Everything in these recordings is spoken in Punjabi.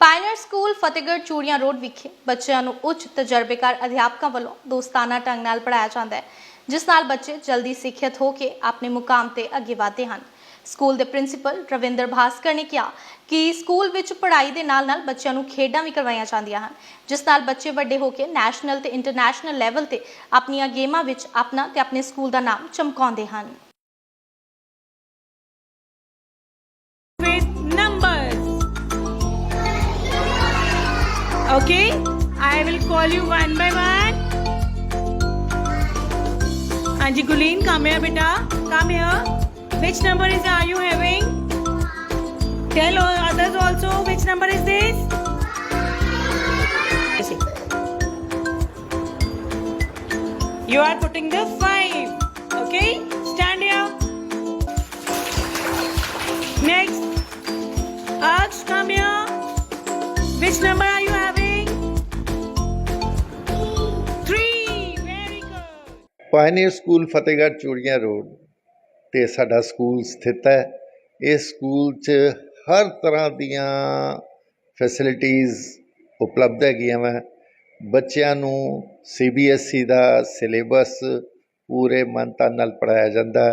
ਪਾਇਨਰ ਸਕੂਲ ਫਤਿਹਗੜ੍ਹ ਚੂੜੀਆਂ ਰੋਡ ਵਿਖੇ ਬੱਚਿਆਂ ਨੂੰ ਉੱਚ ਤਜਰਬੇਕਾਰ ਅਧਿਆਪਕਾਂ ਵੱਲੋਂ ਦੋਸਤਾਨਾ ਢੰਗ ਨਾਲ ਪੜ੍ਹਾਇਆ ਜਾਂਦਾ ਹੈ, ਜਿਸ ਨਾਲ ਬੱਚੇ ਜਲਦੀ ਸਿੱਖਿਅਤ ਹੋ ਕੇ ਆਪਣੇ ਮੁਕਾਮ ਤੇ ਅੱਗੇ ਵਧਦੇ ਹਨ। ਸਕੂਲ ਦੇ ਪ੍ਰਿੰਸੀਪਲ ਰਵਿੰਦਰ ਭਾਸਕਰ ਨੇ ਕਿਹਾ ਕਿ ਸਕੂਲ ਵਿੱਚ ਪੜ੍ਹਾਈ ਦੇ ਨਾਲ-ਨਾਲ ਬੱਚਿਆਂ ਨੂੰ ਖੇਡਾਂ ਵੀ ਕਰਵਾਈਆਂ ਜਾਂਦੀਆਂ ਹਨ, ਜਿਸ ਨਾਲ ਬੱਚੇ ਵੱਡੇ ਹੋ ਕੇ ਨੈਸ਼ਨਲ ਤੇ ਇੰਟਰਨੈਸ਼ਨਲ ਲੈਵਲ ਤੇ ਆਪਣੀਆਂ ਗੇਮਾਂ ਵਿੱਚ ਆਪਣਾ ਤੇ ਆਪਣੇ ਸਕੂਲ ਦਾ ਨਾਮ ਚਮਕਾਉਂਦੇ ਹਨ। Okay, I will call you one by one. Anji Guleen, come here, beta. Come here. Which number is are you having? Tell others also which number is this? You are putting the five. Okay, stand here. Next, Aksh, come here. Which number are you having? Pioneer school Fatehgarh Churian road ਤੇ ਸਾਡਾ ਸਕੂਲ ਸਥਿਤ ਹੈ। ਇਸ ਸਕੂਲ 'ਚ ਹਰ ਤਰ੍ਹਾਂ ਦੀਆਂ ਫੈਸਿਲਿਟੀਆਂ ਉਪਲਬਧ ਹੈਗੀਆਂ ਵਾ। ਬੱਚਿਆਂ ਨੂੰ ਸੀਬੀਐਸਈ ਦਾ ਸਿਲੇਬਸ ਪੂਰੇ ਮਨ ਤਨ ਨਾਲ ਪੜਾਇਆ ਜਾਂਦਾ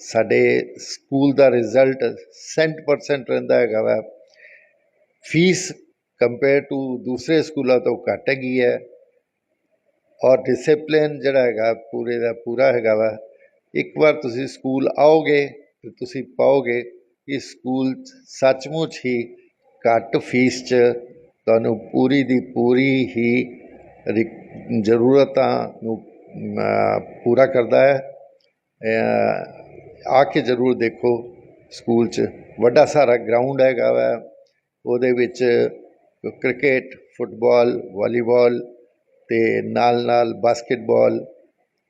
ਸਾਡੇ ਸਕੂਲ ਦਾ ਰਿਜ਼ਲਟ 100% ਰਹਿੰਦਾ ਹੈਗਾ ਵਾ। ਫੀਸ ਕੰਪੇਅਰ ਟੂ ਦੂਸਰੇ ਸਕੂਲਾਂ ਤੋਂ ਘੱਟ ਹੈਗੀ ਹੈ। ਔਰ ਡਿਸਪਲਿਨ ਜਿਹੜਾ ਹੈਗਾ ਪੂਰੇ ਦਾ ਪੂਰਾ ਹੈਗਾ ਵਾ। ਇੱਕ ਵਾਰ ਤੁਸੀਂ ਸਕੂਲ ਆਓਗੇ ਤੇ ਤੁਸੀਂ ਪਾਓਗੇ ਕਿ ਸਕੂਲ 'ਚ ਸੱਚਮੁੱਚ ਹੀ ਘੱਟ ਫੀਸ 'ਚ ਤੁਹਾਨੂੰ ਪੂਰੀ ਦੀ ਪੂਰੀ ਹੀ ਜ਼ਰੂਰਤਾਂ ਨੂੰ ਪੂਰਾ ਕਰਦਾ ਹੈ। ਆ ਕੇ ਜ਼ਰੂਰ ਦੇਖੋ ਸਕੂਲ 'ਚ। ਵੱਡਾ ਸਾਰਾ ਗਰਾਊਂਡ ਹੈਗਾ ਵਾ। ਉਹਦੇ ਵਿੱਚ ਕ੍ਰਿਕਟ ਫੁੱਟਬਾਲ ਵਾਲੀਬਾਲ ਤੇ ਨਾਲ ਨਾਲ ਬਾਸਕਟਬਾਲ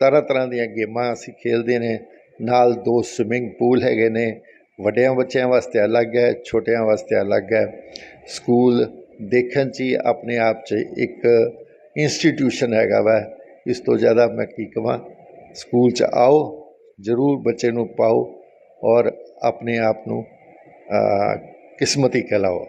ਤਰ੍ਹਾਂ ਤਰ੍ਹਾਂ ਦੀਆਂ ਗੇਮਾਂ ਅਸੀਂ ਖੇਡਦੇ ਨੇ। ਨਾਲ ਦੋ ਸਵਿਮਿੰਗ ਪੂਲ ਹੈਗੇ ਨੇ। ਵੱਡਿਆਂ ਬੱਚਿਆਂ ਵਾਸਤੇ ਅਲੱਗ ਹੈ ਛੋਟਿਆਂ ਵਾਸਤੇ ਅਲੱਗ ਹੈ। ਸਕੂਲ ਦੇਖਣ 'ਚ ਹੀ ਆਪਣੇ ਆਪ 'ਚ ਇੱਕ ਇੰਸਟੀਟਿਊਸ਼ਨ ਹੈਗਾ ਵਾ। ਇਸ ਤੋਂ ਜ਼ਿਆਦਾ ਮੈਂ ਕੀ ਕਹਾਂ ਸਕੂਲ 'ਚ ਆਓ ਜ਼ਰੂਰ ਬੱਚੇ ਨੂੰ ਪਾਓ ਔਰ ਆਪਣੇ ਆਪ ਨੂੰ ਅਹ, ਕਿਸਮਤੀ ਕਹਿਲਾਓ